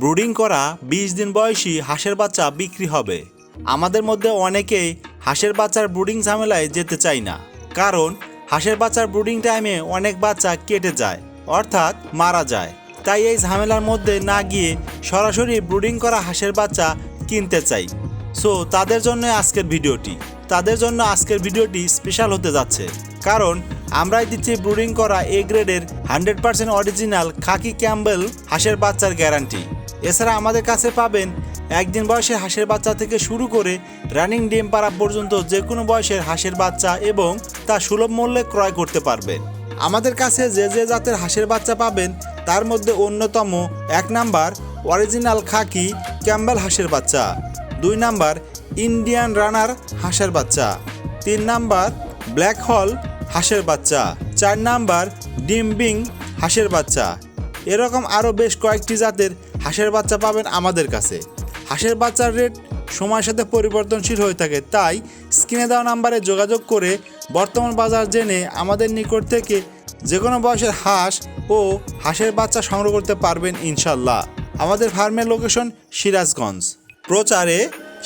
Brooding করা বিশ দিন বয়সী হাঁসের বাচ্চা বিক্রি হবে। আমাদের মধ্যে অনেকেই হাঁসের বাচ্চার ব্রুডিং ঝামেলায় যেতে চাই না, কারণ হাঁসের বাচ্চার ব্রুডিং টাইমে অনেক বাচ্চা কেটে যায়, অর্থাৎ মারা যায়। তাই এই ঝামেলার মধ্যে না গিয়ে সরাসরি ব্রুডিং করা হাঁসের বাচ্চা কিনতে চাই। সো তাদের জন্য আজকের ভিডিওটি। তাদের জন্য আজকের ভিডিওটি স্পেশাল হতে যাচ্ছে, কারণ আমরাই দিচ্ছি ব্রুডিং করা এ গ্রেডের hundred percent original khaki Campbell হাঁসের বাচ্চার গ্যারান্টি। এছাড়া আমাদের কাছে পাবেন একদিন বয়সের হাঁসের বাচ্চা থেকে শুরু করে রানিং ডিম পাড়া পর্যন্ত যে কোনো বয়সের হাঁসের বাচ্চা এবং তা সুলভ মূল্যে ক্রয় করতে পারবেন। আমাদের কাছে যে যে জাতের হাঁসের বাচ্চা পাবেন, তার মধ্যে অন্যতম এক নাম্বার অরিজিনাল খাকি ক্যাম্বেল হাঁসের বাচ্চা, দুই নাম্বার ইন্ডিয়ান রানার হাঁসের বাচ্চা, তিন নাম্বার ব্ল্যাক হল হাঁসের বাচ্চা। চার নাম্বার, ডিমবিং হাঁসের বাচ্চা। এরকম আরও বেশ কয়েকটি জাতের হাঁসের বাচ্চা পাবেন আমাদের কাছে। হাঁসের বাচ্চার রেট সময়ের সাথে পরিবর্তনশীল হয়ে থাকে, তাই স্ক্রিনে দেওয়া নাম্বারে যোগাযোগ করে বর্তমান বাজার জেনে আমাদের নিকট থেকে যে কোনো বয়সের হাঁস ও হাঁসের বাচ্চা সংগ্রহ করতে পারবেন ইনশাল্লাহ। আমাদের ফার্মের লোকেশন সিরাজগঞ্জ। প্রচারে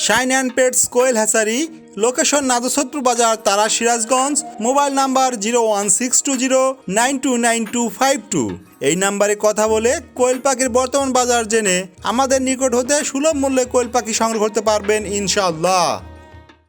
shine and pets Koel hatchery, location নাদসত্র বাজার তারা Sirajganj, mobile number zero one six two zero nine two nine two five two. এই নাম্বারে কথা বলে কোয়েল পাখির বর্তমান বাজার জেনে আমাদের নিকট হতে সুলভ মূল্যে কোয়েল পাখি সংগ্রহ করতে পারবেন ইনশাআল্লাহ।